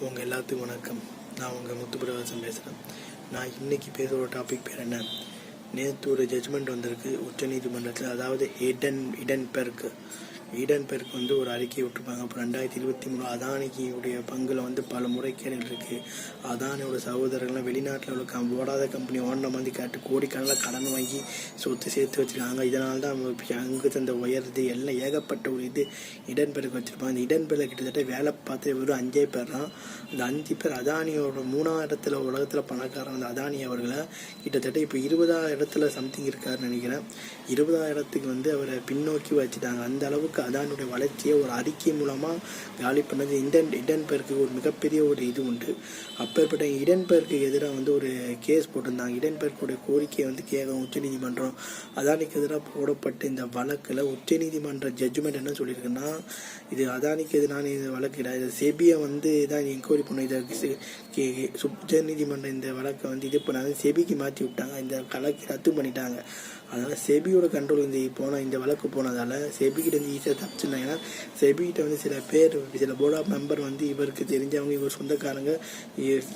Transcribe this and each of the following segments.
உங்கள் எல்லாத்துக்கும் வணக்கம். நான் உங்கள் முத்துப்பிரகாசம் பேசுகிறேன் நான் இன்றைக்கி பேசுகிற டாபிக் பேர் என்ன? நேற்று ஒரு ஜட்ஜ்மெண்ட் வந்திருக்கு. உச்சநீதிமன்றத்தில் அதாவது ஹிடன் ஹிடன் பெர்க் ஈடன் பெருக்கு வந்து ஒரு அறிக்கை விட்டுருப்பாங்க. அப்போ ரெண்டாயிரத்தி இருபத்தி மூணு அதானிக்குடைய பங்குல வந்து பல முறைகேடுகள் இருக்குது அதானியோட சகோதரர்கள்லாம் வெளிநாட்டில் உள்ள கம் ஓடாத கம்பெனி ஓடின மாதிரி காட்டு கோடிக்கணக்கில் கடன் வாங்கி சொத்து சேர்த்து வச்சுருக்காங்க. இதனால தான் அங்கு தந்த உயர்றது எல்லாம் ஏகப்பட்ட ஒரு இது இடன்பெருக்கு வச்சுருப்பாங்க. அந்த இடன் கிட்டத்தட்ட வேலை பார்த்து வெறும் அஞ்சே பேர் தான். அந்த அஞ்சு பேர் அதானியோட மூணாம் இடத்துல உலகத்தில் பணக்காரன் அந்த அதானி அவர்களை கிட்டத்தட்ட இப்போ இருபதாம் இடத்துல சம்திங் இருக்காருன்னு நினைக்கிறேன். இருபதாம் இடத்துக்கு வந்து அவரை பின்னோக்கி வச்சுட்டாங்க. அந்த அளவுக்கு அதானுடைய வளர்ச்சியை ஒரு அறிக்கை மூலமாக காலி பண்ணது. இடன் இடன்பெருக்கு ஒரு மிகப்பெரிய ஒரு இது உண்டு. அப்பேற்பட்ட இடன்பெருக்கு எதிராக வந்து ஒரு கேஸ் போட்டிருந்தாங்க. இடன்பெருக்குடைய கோரிக்கையை வந்து கேட்கும் உச்சநீதிமன்றம் அதானிக்கு எதிராக போடப்பட்ட இந்த வழக்கில் உச்சநீதிமன்ற ஜட்ஜ்மெண்ட் என்ன சொல்லியிருக்குன்னா இது அதானிக்கு எதிரான இந்த வழக்கு கிடையாது இதை செபியை வந்து இதான் என்கொயரி பண்ண இதை கே- உச்சநீதிமன்றம் இந்த வழக்கை வந்து இது பண்ணாங்க. செபிக்கு மாற்றி விட்டாங்க. இந்த வழக்கை ரத்து பண்ணிட்டாங்க. அதனால் செபியோட கண்ட்ரோல் இந்த போன இந்த வழக்கு போனதால் செபிக்கிட்ட இருந்து ஈஸியாக தப்பிச்சிருந்தாங்க. ஏன்னா செபிகிட்ட வந்து சில பேர் சில போர்ட் ஆஃப் மெம்பர் வந்து இவருக்கு தெரிஞ்சவங்க இவர் சொந்தக்காரங்க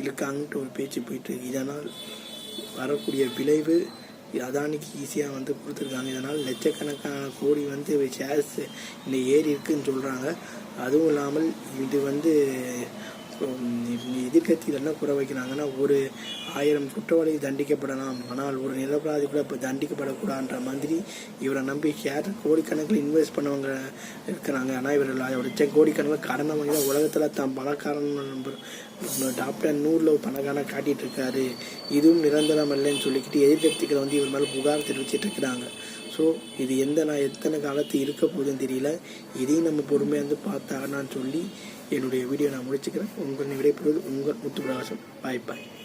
இருக்காங்கன்ட்டு ஒரு பேச்சு போயிட்டு இருக்கு இதனால் வரக்கூடிய விளைவு அதானிக்கு ஈஸியாக வந்து கொடுத்துருக்காங்க. இதனால் லட்சக்கணக்கான கோடி வந்து ஷேர்ஸ் இந்த ஏறி இருக்குன்னு சொல்கிறாங்க அதுவும் இல்லாமல் இது வந்து எதிர்கட்சியில் என்ன குறை வைக்கிறாங்கன்னா ஒரு ஆயிரம் குற்றவாளி தண்டிக்கப்படலாம். ஆனால் ஒரு நிரபராதி கூட இப்போ தண்டிக்கப்படக்கூடாதுன்ற மாதிரி இவரை நம்பி ஷேர் கோடிக்கணக்கில் இன்வெஸ்ட் பண்ணவங்க இருக்கிறாங்க. ஆனால் இவர் லட்சம் கோடிக்கணக்கில் கடனை வாங்கி தான் உலகத்தில் தான் பணக்காரன் டாப் டென் நூறில் பணக்காரனாக காட்டிகிட்டு இருக்காரு. இதுவும் நிரந்தரம் இல்லைன்னு சொல்லிக்கிட்டு எதிர்கட்சிகளை வந்து இவர் மேலே புகார் தெரிவிச்சிட்டு இருக்கிறாங்க. ஸோ இது எந்த நான் எத்தனை காலத்து இருக்க போகுதுன்னு தெரியல. இதையும் நம்ம பொறுமையாக வந்து பார்த்தாங்கன்னு சொல்லி என்னுடைய வீடியோ நான் முடிச்சுக்கிறேன். உங்கள் விடைபெறுவது உங்கள் முத்து பிரகாசம் பாய் பாய்